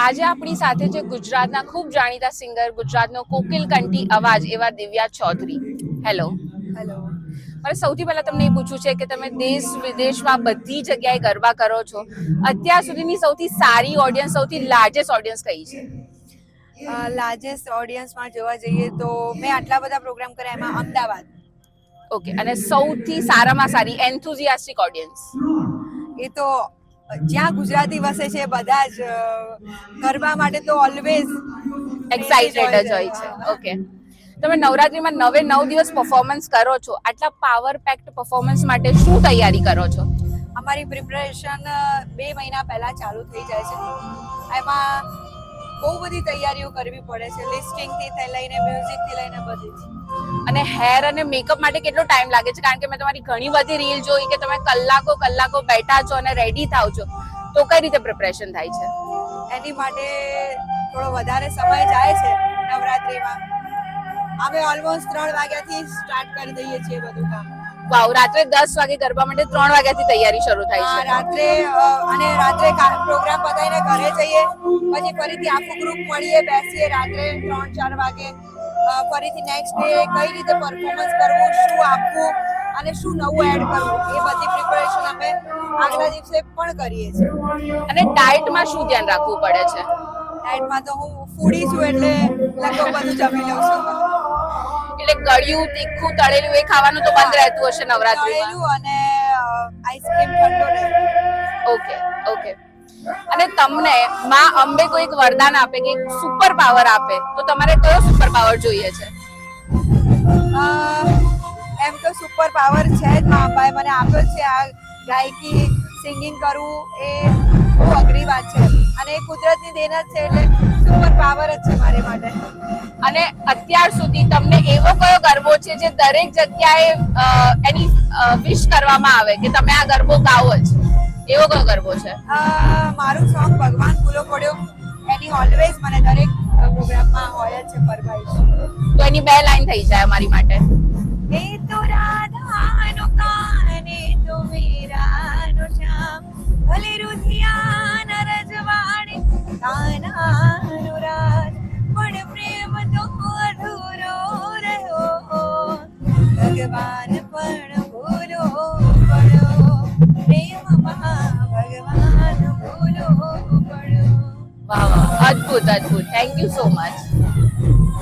આજે આપણી સાથે છે ગુજરાતના ખૂબ જાણીતા સિંગર ગુજરાતનો કોકિલ કંઠી અવાજ એવા દિવ્યા ચૌધરી. હેલો હેલો મારે સૌથી પહેલા તમને એ પૂછવું છે કે તમે દેશ વિદેશમાં બધી જગ્યાએ ગરબા કરો છો. અત્યાર સુધીની સૌથી સારી ઓડિયન્સ સૌથી લાર્જેસ્ટ ઓડિયન્સ કઈ છે? લાર્જેસ્ટ ઓડિયન્સમાં જોવા જઈએ તો મેં આટલા બધા પ્રોગ્રામ કર્યા એમાં અમદાવાદ. ઓકે અને સૌથી સારામાં સારી એન્થુઝિયાસ્ટિક ઓડિયન્સ એ તો જ્યાં ગુજરાતી વસે છે બધા જ ગરબા માટે તો ઓલવેઝ એક્સાઇટેડ જ હોય છે. ઓકે તમે નવરાત્રીમાં નવે નવ દિવસ પરફોર્મન્સ કરો છો. આટલા પાવર પેક્ડ પરફોર્મન્સ માટે શું તૈયારી કરો છો? અમારી પ્રિપરેશન બે મહિના પહેલા ચાલુ થઈ જાય છે. એમાં બહુ બધી તૈયારીઓ કરવી પડે છે. લિસ્ટિંગથી લઈને મ્યુઝિકથી લઈને બધી જ. અને હેર અને મેકઅપ માટે કેટલો ટાઈમ લાગે છે? કારણ કે મેં તમારી ઘણી બધી રીલ જોઈ કે તમે કલાકો કલાકો બેઠા છો અને રેડી થાવ છો. તો કઈ રીતે પ્રિપરેશન થાય છે? એની માટે થોડો વધારે સમય જાય છે નવરાત્રીમાં. અમે ઓલમોસ્ટ ત્રણ વાગ્યાથી સ્ટાર્ટ કરી દઈએ છીએ બધું કામ. વાવ રાત્રે દસ વાગે ગરબા માટે ત્રણ વાગ્યાથી તૈયારી શરૂ થાય છે. રાત્રે અને રાત્રે પ્રોગ્રામ પતાવીને ઘરે જઈએ પછી ફરીથી આખું ગ્રુપ મળીએ બેસીએ રાત્રે ત્રણ ચાર વાગે. ફરીથી નેક્સ્ટ ડે કઈ રીતે પરફોર્મન્સ કરવું શું આપવું અને શું નવું એડ કરવું એ બધી પ્રિપરેશન અમે આગલા દિવસે પણ કરીએ છીએ. અને ડાયટમાં શું ધ્યાન રાખવું પડે છે? ડાયટમાં તો હું ફૂડી છું એટલે લગભગ બધું જમી લઉં છું. એટલે કળિયું તીખું તળેલું એ ખાવાનું તો બંધ રહેતું હશે નવરાત્રી અને આઈસ્ક્રીમ ઠંડો રહે ઓકે ઓકે અને તમને માં અંબે કોઈક વરદાન આપે કે સુપર પાવર આપે તો તમારે કયો સુપર પાવર જોઈએ છે? એમ તો સુપર પાવર છે જ માં અંબાએ મને આપ્યો છે આ ગાયકી સિંગિંગ કરવું એ બહુ અઘરી વાત છે અને એ કુદરતની દેન જ છે એટલે સુપર પાવર જ છે મારે માટે. અને અત્યાર સુધી તમને એવો કયો ગરબો છે જે દરેક જગ્યાએ એની વિશ કરવામાં આવે કે તમે આ ગરબો ગાવો જ? એવો કયો ગરબો છે? મારું સોંગ ભગવાન ફૂલો પડ્યો. એની ઓલવેઝ મને દરેક પ્રોગ્રામમાં હોય છે પરભાઈ તો એની બે લાઈન થઈ જાય અમારી માટે. એ તો રાધાનો કાને તો મીરાનો શ્યામ. ભલે રુધિયા રજવાડે કાનાનો રાજ. પણ પ્રેમ તો અધૂરો રહ્યો. ભગવાન પણ ભૂલો પડ્યો. ભગવાન ભૂલો પડ્યો વાહ વાહ અદ્ભુત